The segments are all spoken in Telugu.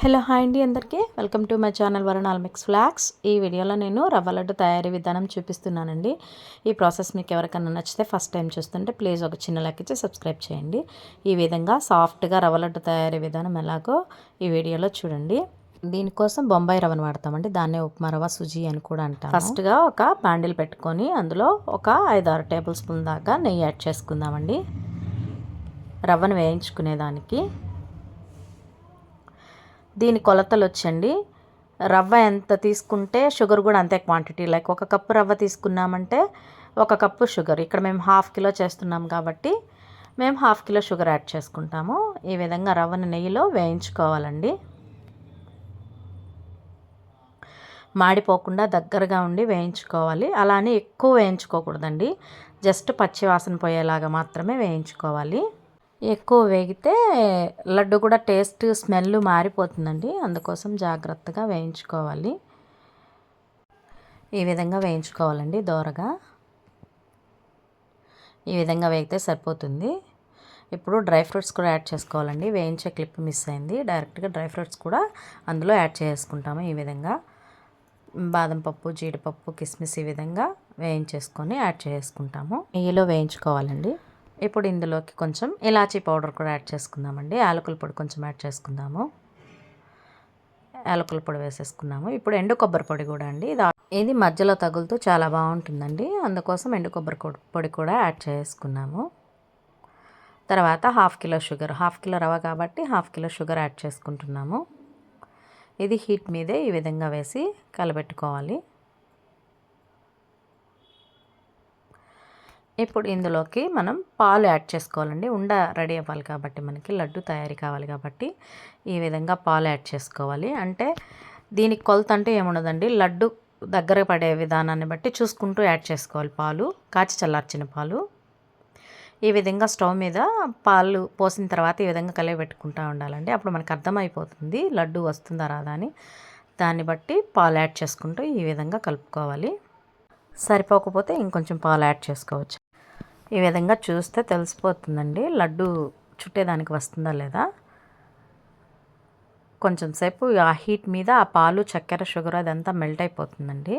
హలో హాయ్ అండి అందరికీ. వెల్కమ్ టు మై ఛానల్ వరణాల్ మిక్స్ ఫ్లాక్స్ ఈ వీడియోలో నేను రవ్వ లడ్డు తయారీ విధానం చూపిస్తున్నానండి. ఈ ప్రాసెస్ మీకు ఎవరికైనా నచ్చితే ఫస్ట్ టైం చూస్తుంటే ప్లీజ్ ఒక చిన్న లెక్క ఇచ్చి సబ్స్క్రైబ్ చేయండి. ఈ విధంగా సాఫ్ట్గా రవ్వ లడ్డు తయారీ విధానం ఎలాగో ఈ వీడియోలో చూడండి. దీనికోసం బొంబాయి రవ్వను వాడతామండి. దాన్నే ఉప్మా రవ్వ సుజీ అని కూడా అంటాం ఫస్ట్గా ఒక ప్యాండిల్ పెట్టుకొని అందులో ఒక ఐదు ఆరు టేబుల్ స్పూన్ దాకా నెయ్యి యాడ్ చేసుకుందామండి. రవ్వను వేయించుకునేదానికి దీని కొలతలు వచ్చండి రవ్వ ఎంత తీసుకుంటే షుగర్ కూడా అంతే క్వాంటిటీ. లైక్ ఒక కప్పు రవ్వ తీసుకున్నామంటే ఒక కప్పు షుగర్. ఇక్కడ మేము హాఫ్ కిలో చేస్తున్నాం కాబట్టి మేము హాఫ్ కిలో షుగర్ యాడ్ చేసుకుంటాము. ఈ విధంగా రవ్వని నెయ్యిలో వేయించుకోవాలండి. మాడిపోకుండా దగ్గరగా ఉండి వేయించుకోవాలి. అలానే ఎక్కువ వేయించుకోకూడదండి. జస్ట్ పచ్చి వాసన పోయేలాగా మాత్రమే వేయించుకోవాలి. ఎక్కువ వేగితే లడ్డు కూడా టేస్ట్ స్మెల్ మారిపోతుందండి. అందుకోసం జాగ్రత్తగా వేయించుకోవాలి. ఈ విధంగా వేయించుకోవాలండి దోరగా. ఈ విధంగా వేగితే సరిపోతుంది. ఇప్పుడు డ్రై ఫ్రూట్స్ కూడా యాడ్ చేసుకోవాలండి. వేయించే క్లిప్ మిస్ అయింది. డైరెక్ట్గా డ్రై ఫ్రూట్స్ కూడా అందులో యాడ్ చేసుకుంటాము ఈ విధంగా. బాదం పప్పు జీడిపప్పు కిస్మిస్ ఈ విధంగా వేయించేసుకొని యాడ్ చేసుకుంటాము. నెయ్యిలో వేయించుకోవాలండి. ఇప్పుడు ఇందులోకి కొంచెం ఇలాచీ పౌడర్ కూడా యాడ్ చేసుకుందామండి. యాలకుల పొడి కొంచెం యాడ్ చేసుకుందాము. యాలకుల పొడి వేసేసుకున్నాము. ఇప్పుడు ఎండు కొబ్బరి పొడి కూడా అండి. ఇది ఇది మధ్యలో తగులుతూ చాలా బాగుంటుందండి. అందుకోసం ఎండు కొబ్బరి పొడి కూడా యాడ్ చేసుకున్నాము. తర్వాత half kilo sugar half kilo rava కాబట్టి హాఫ్ కిలో షుగర్ యాడ్ చేసుకుంటున్నాము. ఇది హీట్ మీదే ఈ విధంగా వేసి కలబెట్టుకోవాలి. ఇప్పుడు ఇందులోకి మనం పాలు యాడ్ చేసుకోవాలండి. ఉండ రెడీ అవ్వాలి కాబట్టి మనకి లడ్డు తయారీ కావాలి కాబట్టి ఈ విధంగా పాలు యాడ్ చేసుకోవాలి. అంటే దీనికి కొలత అంటే ఏముండదండి? లడ్డు దగ్గర పడే విధానాన్ని బట్టి చూసుకుంటూ యాడ్ చేసుకోవాలి పాలు కాచి చల్లార్చిన పాలు. ఈ విధంగా స్టవ్ మీద పాలు పోసిన తర్వాత ఈ విధంగా కలిగి పెట్టుకుంటూ ఉండాలండి. అప్పుడు మనకు అర్థమైపోతుంది లడ్డు వస్తుందా రాదా అని. దాన్ని బట్టి పాలు యాడ్ చేసుకుంటూ ఈ విధంగా కలుపుకోవాలి. సరిపోకపోతే ఇంకొంచెం పాలు యాడ్ చేసుకోవచ్చు. ఈ విధంగా చూస్తే తెలిసిపోతుందండి. లడ్డు చుట్టేదానికి వస్తుందా లేదా? కొంచెం సేపు ఆ హీట్ మీద ఆ పాలు చక్కెర షుగర్ అదంతా మెల్ట్ అయిపోతుందండి.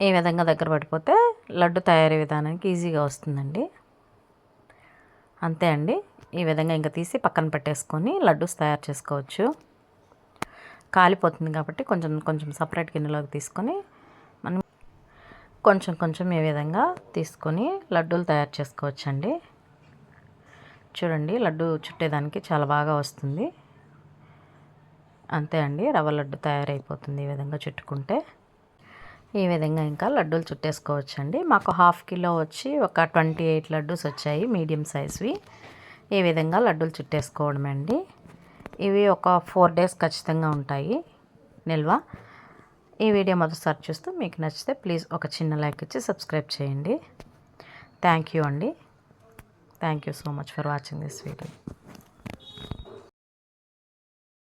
ఈ విధంగా దగ్గర పడిపోతే లడ్డు తయారీ విధానానికి ఈజీగా వస్తుందండి. అంతే అండి. ఈ విధంగా ఇంకా తీసి పక్కన పెట్టేసుకొని లడ్డూస్ తయారు చేసుకోవచ్చు. కాలిపోతుంది కాబట్టి కొంచెం కొంచెం సపరేట్ గిన్నెలోకి తీసుకొని కొంచెం కొంచెం ఈ విధంగా తీసుకొని లడ్డూలు తయారు చేసుకోవచ్చండి. చూడండి లడ్డు చుట్టేదానికి చాలా బాగా వస్తుంది. అంతే అండి రవ్వ లడ్డు తయారైపోతుంది ఈ విధంగా చుట్టుకుంటే. ఈ విధంగా ఇంకా లడ్డూలు చుట్టేసుకోవచ్చండి. మాకు హాఫ్ కిలో వచ్చి ఒక ట్వంటీ ఎయిట్ లడ్డూస్ వచ్చాయి మీడియం సైజ్వి. ఈ విధంగా లడ్డూలు చుట్టేసుకోవడమే అండి ఇవి ఒక ఫోర్ డేస్ ఖచ్చితంగా ఉంటాయి నిల్వ. ఈ వీడియో మొదటిసారి చూస్తూ మీకు నచ్చితే ప్లీజ్ ఒక చిన్న లైక్ ఇచ్చి సబ్స్క్రైబ్ చేయండి. థ్యాంక్ యూ అండి. Thank you so much for watching this video